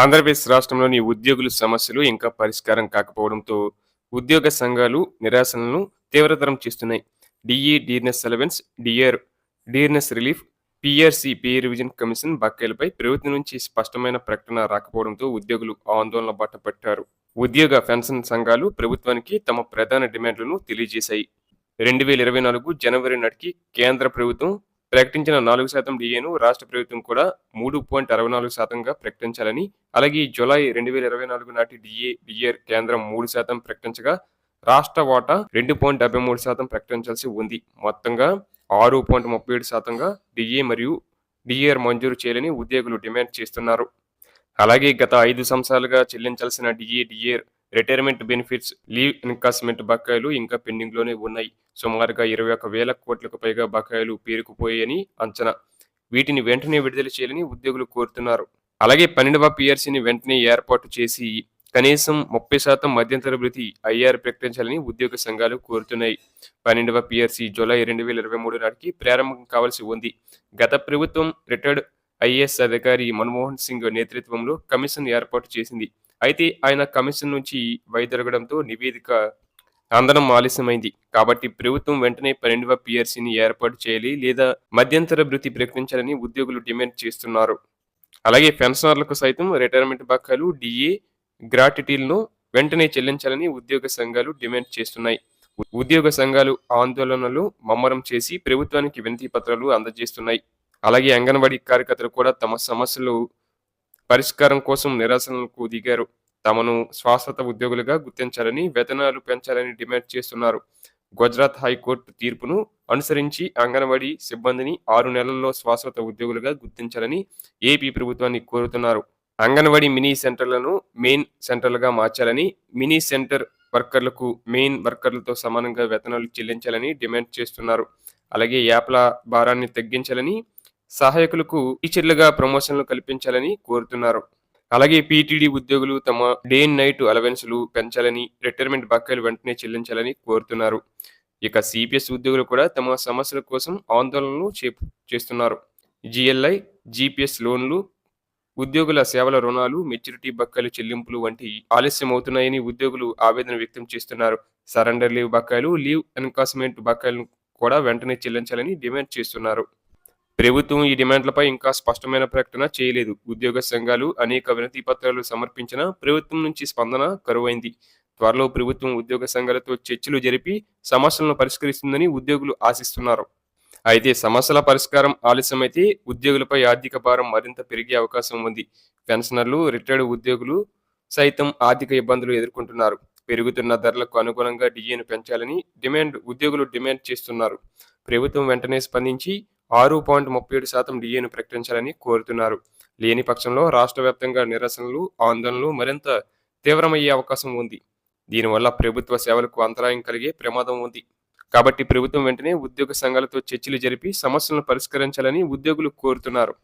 ఆంధ్రప్రదేశ్ రాష్ట్రంలోని ఉద్యోగుల సమస్యలు ఇంకా పరిష్కారం కాకపోవడంతో ఉద్యోగ సంఘాలు నిరాశలను తీవ్రతరం చేస్తున్నాయి. DA dearness allowance DR dearness relief PRC pay revision commission బకాయిలపై ప్రభుత్వం నుంచి స్పష్టమైన ప్రకటన రాకపోవడంతో ఉద్యోగులు ఆందోళన బాట పట్టారు ఉద్యోగ పెన్షన్ సంఘాలు ప్రభుత్వానికి తమ ప్రధాన డిమాండ్లను తెలియజేశాయి. రెండు వేల ఇరవై నాలుగు జనవరి నాటికి కేంద్ర ప్రభుత్వం ప్రకటించిన నాలుగు శాతం డిఏను రాష్ట్ర ప్రభుత్వం కూడా మూడు పాయింట్ అరవై నాలుగు శాతంగా ప్రకటించాలని అలాగే జూలై రెండు వేల ఇరవై నాలుగు నాటి డిఏ డిఆర్ కేంద్రం మూడు శాతం ప్రకటించగా రాష్ట్ర వాటా రెండు పాయింట్ డెబ్బై మూడు శాతం ప్రకటించాల్సి ఉంది. మొత్తంగా ఆరు పాయింట్ ముప్పై ఏడు శాతంగా డిఏ మరియు డిఏఆర్ మంజూరు చేయాలని ఉద్యోగులు డిమాండ్ చేస్తున్నారు. అలాగే గత ఐదు సంవత్సరాలుగా చెల్లించాల్సిన DA DR retirement benefits leave encashment బకాయిలు ఇంకా పెండింగ్లోనే ఉన్నాయి. సుమారుగా ఇరవై ఒక వేల కోట్లకు పైగా బకాయిలు పేరుకుపోయాయని అంచనా. వీటిని వెంటనే విడుదల చేయాలని ఉద్యోగులు కోరుతున్నారు. అలాగే పన్నెండవ పిఆర్సీని వెంటనే ఏర్పాటు చేసి కనీసం ముప్పై శాతం మధ్యంతర భృతి ఐఆర్ ప్రకటించాలని ఉద్యోగ సంఘాలు కోరుతున్నాయి. పన్నెండవ పిఆర్సీ జూలై రెండు వేల ఇరవై మూడు నాటికి ప్రారంభం కావాల్సి ఉంది. గత ప్రభుత్వం రిటైర్డ్ ఐఏఎస్ అధికారి మన్మోహన్ సింగ్ నేతృత్వంలో కమిషన్ ఏర్పాటు చేసింది. అయితే ఆయన కమిషన్ నుంచి వైదొలగడంతో నివేదిక అందనం ఆలస్యమైంది. కాబట్టి ప్రభుత్వం వెంటనే పన్నెండవ పిఆర్సీని ఏర్పాటు చేయాలి లేదా మధ్యంతర భృతి ప్రకటించాలని ఉద్యోగులు డిమాండ్ చేస్తున్నారు. అలాగే పెన్షనర్లకు సైతం రిటైర్మెంట్ బకాయిలు డిఏ గ్రాటిటీలను వెంటనే చెల్లించాలని ఉద్యోగ సంఘాలు డిమాండ్ చేస్తున్నాయి. ఉద్యోగ సంఘాలు ఆందోళనలు మమ్మరం చేసి ప్రభుత్వానికి వినతి పత్రాలు అందజేస్తున్నాయి. అలాగే అంగన్వాడీ కార్యకర్తలు కూడా తమ సమస్యలు పరిష్కారం కోసం నిరసనలకు దిగారు. తమను శాశ్వత ఉద్యోగులుగా గుర్తించాలని వేతనాలు పెంచాలని డిమాండ్ చేస్తున్నారు. గుజరాత్ హైకోర్టు తీర్పును అనుసరించి అంగన్వాడీ సిబ్బందిని ఆరు నెలల్లో శాశ్వత ఉద్యోగులుగా గుర్తించాలని ఏపీ ప్రభుత్వాన్ని కోరుతున్నారు. అంగన్వాడీ మినీ సెంటర్లను మెయిన్ సెంటర్లుగా మార్చాలని మినీ సెంటర్ వర్కర్లకు మెయిన్ వర్కర్లతో సమానంగా వేతనాలు చెల్లించాలని డిమాండ్ చేస్తున్నారు. అలాగే యాప్ల భారాన్ని తగ్గించాలని సహాయకులకు టీచర్లుగా ప్రమోషన్లు కల్పించాలని కోరుతున్నారు. అలాగే పీటీడీ ఉద్యోగులు తమ డే అండ్ నైట్ అలవెన్స్లు పెంచాలని రిటైర్మెంట్ బకాయిలు వెంటనే చెల్లించాలని కోరుతున్నారు. ఇక సిపిఎస్ ఉద్యోగులు కూడా తమ సమస్యల కోసం ఆందోళనలు చేస్తున్నారు. జిఎల్ఐ జిపిఎస్ లోన్లు ఉద్యోగుల సేవల రుణాలు మెచ్యూరిటీ బకాయిలు చెల్లింపులు వంటి ఆలస్యం అవుతున్నాయని ఉద్యోగులు ఆవేదన వ్యక్తం చేస్తున్నారు. సరెండర్ లీవ్ బకాయిలు లీవ్ ఎన్కాస్మెంట్ బకాయిలను కూడా వెంటనే చెల్లించాలని డిమాండ్ చేస్తున్నారు. ప్రభుత్వం ఈ డిమాండ్లపై ఇంకా స్పష్టమైన ప్రకటన చేయలేదు. ఉద్యోగ సంఘాలు అనేక వినతి పత్రాలు సమర్పించినా ప్రభుత్వం నుంచి స్పందన కరువైంది. త్వరలో ప్రభుత్వం ఉద్యోగ సంఘాలతో చర్చలు జరిపి సమస్యలను పరిష్కరిస్తుందని ఉద్యోగులు ఆశిస్తున్నారు. అయితే సమస్యల పరిష్కారం ఆలస్యమైతే ఉద్యోగులపై ఆర్థిక భారం మరింత పెరిగే అవకాశం ఉంది. పెన్షనర్లు రిటైర్డ్ ఉద్యోగులు సైతం ఆర్థిక ఇబ్బందులు ఎదుర్కొంటున్నారు. పెరుగుతున్న ధరలకు అనుగుణంగా డిఏను పెంచాలని డిమాండ్ ఉద్యోగులు డిమాండ్ చేస్తున్నారు. ప్రభుత్వం వెంటనే స్పందించి ఆరు పాయింట్ ముప్పై ఏడు శాతం డిఏను ప్రకటించాలని కోరుతున్నారు. లేని పక్షంలో రాష్ట్ర వ్యాప్తంగా నిరసనలు ఆందోళనలు మరింత తీవ్రమయ్యే అవకాశం ఉంది. దీనివల్ల ప్రభుత్వ సేవలకు అంతరాయం కలిగే ప్రమాదం ఉంది. కాబట్టి ప్రభుత్వం వెంటనే ఉద్యోగ సంఘాలతో చర్చలు జరిపి సమస్యలను పరిష్కరించాలని ఉద్యోగులు కోరుతున్నారు.